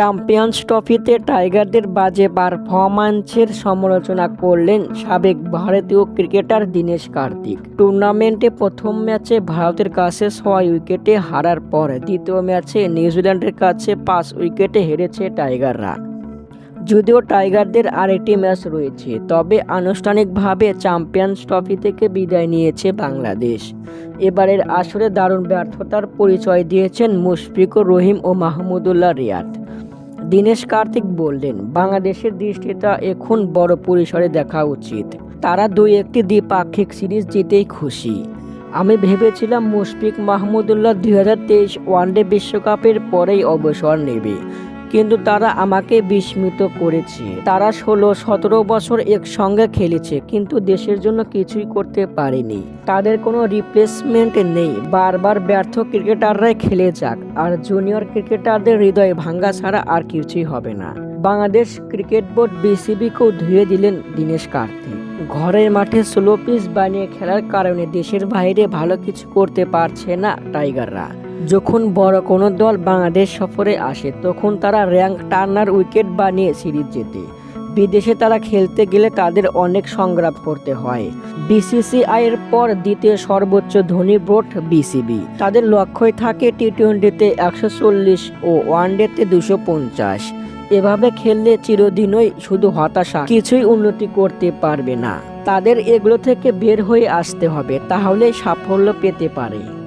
Champions ট্রফিতে টাইগারদের বাজে পারফরম্যান্সের সমালোচনা করলেন সাবেক ভারতীয় ক্রিকেটার দীনেশ কার্তিক। টুর্নামেন্টে প্রথম ম্যাচে ভারতের কাছে ছয় উইকেটে হারার পর দ্বিতীয় ম্যাচে নিউজিল্যান্ডের কাছে পাঁচ উইকেটে হেরেছে টাইগাররা যদিও টাইগারদের আরেকটি ম্যাচ রয়েছে, তবে আনুষ্ঠানিকভাবে চ্যাম্পিয়ন্স ট্রফি থেকে বিদায় নিয়েছে বাংলাদেশ। এবারের আসরে দারুণ ব্যর্থতার পরিচয় দিয়েছেন মুশফিকুর রহিম ও মাহমুদুল্লাহ রিয়াদ। দীনেশ কার্তিক বললেন, বাংলাদেশের দৃষ্টিটা এখন বড় পরিসরে দেখা উচিত। তারা দুই একটি দ্বিপাক্ষিক সিরিজ জিতেই খুশি। আমি ভেবেছিলাম মুশফিক মাহমুদুল্লাহ দুই হাজার তেইশ ওয়ানডে বিশ্বকাপের পরেই অবসর নেবে। কিন্তু তারা আমাকে বিস্মিত করেছে। তারা ষোলো, সতেরো বছর একসঙ্গে খেলেছে, কিন্তু দেশের জন্য কিছুই করতে পারেনি। তাদের কোনো রিপ্লেসমেন্ট নেই। বারবার ব্যর্থ ক্রিকেটাররাই খেলে যাক, আর জুনিয়র ক্রিকেটারদের হৃদয় ভাঙ্গা ছাড়া আর কিছুই হবে না। বাংলাদেশ ক্রিকেট বোর্ড বিসিবিকেও ধুয়ে দিলেন দীনেশ কার্তিক। ঘরের মাঠে স্লো পিচ বানিয়ে খেলার কারণে দেশের বাইরে ভালো কিছু করতে পারছে না টাইগাররা। যখন বড় কোনো দল বাংলাদেশ সফরে আসে, তখন তারা র্যাঙ্ক টার্নার উইকেট বানিয়ে সিরিজ জেতে। বিদেশে তারা খেলতে গেলে তাদের অনেক সংগ্রাম করতে হয়। বিসিসিআই এর পর দ্বিতীয় সর্বোচ্চ ধনী বোর্ড বিসিবি। তাদের লক্ষ্যই থাকে টি টোয়েন্টিতে একশো চল্লিশ ও ওয়ান ওয়ানডেতে দুশো পঞ্চাশ। এভাবে খেললে চিরদিনই শুধু হতাশা, কিছুই উন্নতি করতে পারবে না। তাদের এগুলো থেকে বের হয়ে আসতে হবে, তাহলেই সাফল্য পেতে পারে।